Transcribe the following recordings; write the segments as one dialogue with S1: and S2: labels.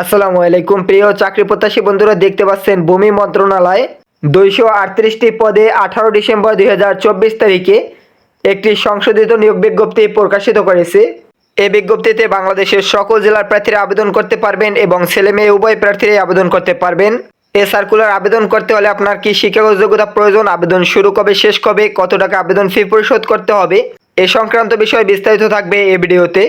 S1: আসসালামু আলাইকুম। প্রিয় চাকরি প্রত্যাশী বন্ধুরা, দেখতে পাচ্ছেন ভূমি মন্ত্রণালয়। দুইশো আটত্রিশটি পদে আঠারো ডিসেম্বর দুই চব্বিশ তারিখে একটি সংশোধিত নিয়োগ বিজ্ঞপ্তি প্রকাশিত করেছে। এই বিজ্ঞপ্তিতে বাংলাদেশের সকল জেলার প্রার্থীরা আবেদন করতে পারবেন এবং ছেলে মেয়ে উভয় প্রার্থীরাই আবেদন করতে পারবেন। এ সার্কুলার আবেদন করতে হলে আপনার কি শিক্ষাগত যোগ্যতা প্রয়োজন, আবেদন শুরু কবে, শেষ কবে, কত টাকা আবেদন ফি পরিশোধ করতে হবে, এ সংক্রান্ত বিষয়ে বিস্তারিত থাকবে এ ভিডিওতে।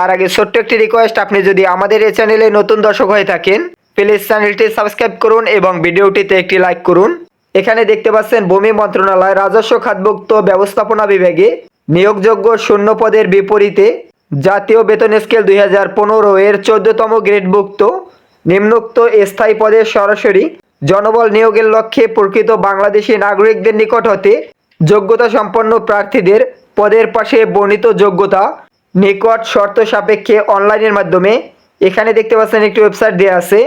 S1: তার আগে ছোট্ট একটি রিকোয়েস্ট আপনি যদি আমাদের এই চ্যানেলে নতুন দর্শক হয়ে থাকেন প্লিজ চ্যানেলটি সাবস্ক্রাইব করুন এবং ভিডিওটিতে একটি লাইক করুন। এখানে দেখতে পাচ্ছেন, ভূমি মন্ত্রণালয় রাজস্ব খাতভুক্ত ব্যবস্থাপনা বিভাগে নিয়োগযোগ্য শূন্য পদের বিপরীতে জাতীয় বেতন স্কেল দুই হাজার পনেরো এর চোদ্দতম গ্রেডভুক্ত নিম্নোক্ত স্থায়ী পদে সরাসরি জনবল নিয়োগের লক্ষ্যে প্রকৃত বাংলাদেশি নাগরিকদের নিকট হতে যোগ্যতা সম্পন্ন প্রার্থীদের পদের পাশে বর্ণিত যোগ্যতা নিকট শর্ত সাপেক্ষে অনলাইনের মাধ্যমে। এখানে দেখতে পাচ্ছেন একটি ওয়েবসাইট দেওয়া আছে।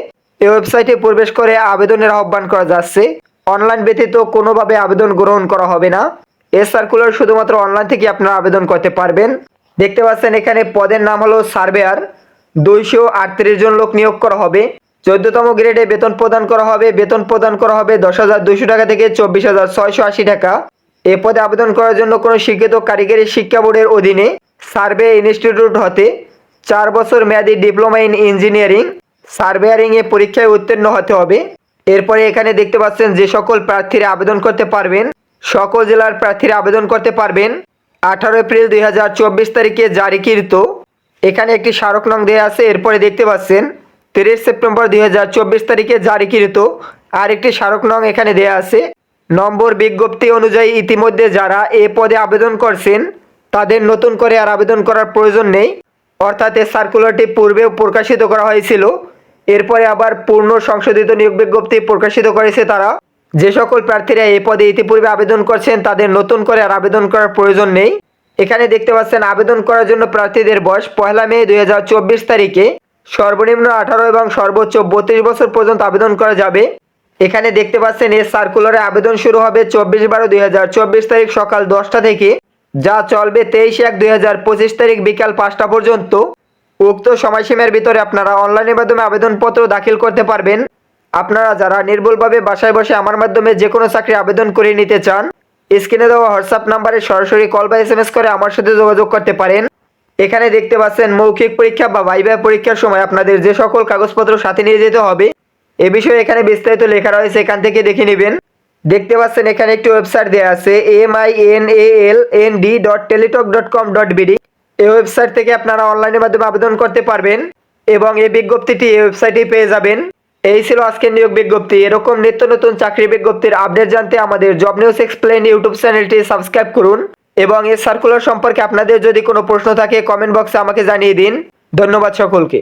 S1: এই ওয়েবসাইটে প্রবেশ করে আবেদনের আহ্বান করা যাচ্ছে। অনলাইন ব্যতীত কোনোভাবে আবেদন গ্রহণ করা হবে না। এ সার্কুলার শুধুমাত্র অনলাইন থেকে আপনারা আবেদন করতে পারবেন। দেখতে পাচ্ছেন এখানে পদের নাম হলো সার্ভেয়ার। দুইশো আটত্রিশ জন লোক নিয়োগ করা হবে। চোদ্দতম গ্রেডে বেতন প্রদান করা হবে। বেতন প্রদান করা হবে দশ হাজার দুইশো টাকা থেকে চব্বিশ হাজার ছয়শো আশি টাকা। এ পদে আবেদন করার জন্য কোনো শিক্ষিত কারিগরি শিক্ষা বোর্ডের অধীনে সার্ভে ইনস্টিটিউট হতে চার বছর মেয়াদী ডিপ্লোমা ইন ইঞ্জিনিয়ারিং, সার্ভেয়ারিংয়ে পরীক্ষায় উত্তীর্ণ হতে হবে। এরপরে এখানে দেখতে পাচ্ছেন যে সকল প্রার্থীরা আবেদন করতে পারবেন। সকল জেলার প্রার্থীরা আবেদন করতে পারবেন। আঠারো এপ্রিল দুই হাজার চব্বিশ তারিখে জারিকৃত এখানে একটি স্মারক নং দেওয়া আছে, এরপরে দেখতে পাচ্ছেন তিরিশ সেপ্টেম্বর দুই হাজার চব্বিশ তারিখে জারিকৃত আর একটি স্মারক নং এখানে দেওয়া আছে। নম্বর বিজ্ঞপ্তি অনুযায়ী ইতিমধ্যে যারা এ পদে আবেদন করছেন তাদের নতুন করে আর আবেদন করার প্রয়োজন নেই। অর্থাৎ এই সার্কুলারটি পূর্বেও প্রকাশিত করা হয়েছিল। এরপরে আবার পূর্ণ সংশোধিত নিয়োগ বিজ্ঞপ্তি প্রকাশিত করেছে তারা। যে সকল প্রার্থীরা এই পদে ইতিপূর্বে আবেদন করছেন, তাদের নতুন করে আর আবেদন করার প্রয়োজন নেই। এখানে দেখতে পাচ্ছেন, আবেদন করার জন্য প্রার্থীদের বয়স পয়লা মে দুই হাজার চব্বিশ তারিখে। সর্বনিম্ন আঠারো এবং সর্বোচ্চ বত্রিশ বছর পর্যন্ত আবেদন করা যাবে। এখানে দেখতে পাচ্ছেন এই সার্কুলারে আবেদন শুরু হবে চব্বিশ বারো দুই হাজার চব্বিশ তারিখ সকাল দশটা থেকে। যা চলবে তেইশ এক দুই তারিখ বিকাল পাঁচটা পর্যন্ত। উক্ত সময়সীমার ভিতরে আপনারা অনলাইনের মাধ্যমে আবেদনপত্র দাখিল করতে পারবেন। আপনারা যারা নির্ভুলভাবে বাসায় বসে আমার মাধ্যমে যে কোনো চাকরি আবেদন করে নিতে চান, স্ক্রিনে দেওয়া হোয়াটসঅ্যাপ নাম্বারে সরাসরি কল বা এস করে আমার সাথে যোগাযোগ করতে পারেন। এখানে দেখতে পাচ্ছেন মৌখিক পরীক্ষা বা ভাইভা পরীক্ষার সময় আপনাদের যে সকল কাগজপত্র সাথে নিয়ে যেতে হবে, এ বিষয়ে এখানে বিস্তারিত লেখা রয়েছে, এখান থেকে দেখে নেবেন। দেখতে পাচ্ছেন, এখানে একটি ওয়েবসাইট দেওয়া আছে M I N A L N D dot Teletalk dot com dot BD এই ওয়েবসাইট থেকে আপনারা অনলাইনের মাধ্যমে আবেদন করতে পারবেন এবং এই বিজ্ঞপ্তিটি এই ওয়েবসাইটেই পেয়ে যাবেন। এই ছিল আজকের নিয়োগ বিজ্ঞপ্তি। এরকম নিত্য নতুন চাকরি বিজ্ঞপ্তির আপডেট জানতে আমাদের জব নিউজ এক্সপ্লেন ইউটিউব চ্যানেলটি সাবস্ক্রাইব করুন এবং এই সার্কুলার সম্পর্কে আপনাদের যদি কোনো প্রশ্ন থাকে কমেন্ট বক্সে আমাকে জানিয়ে দিন। ধন্যবাদ সকলকে।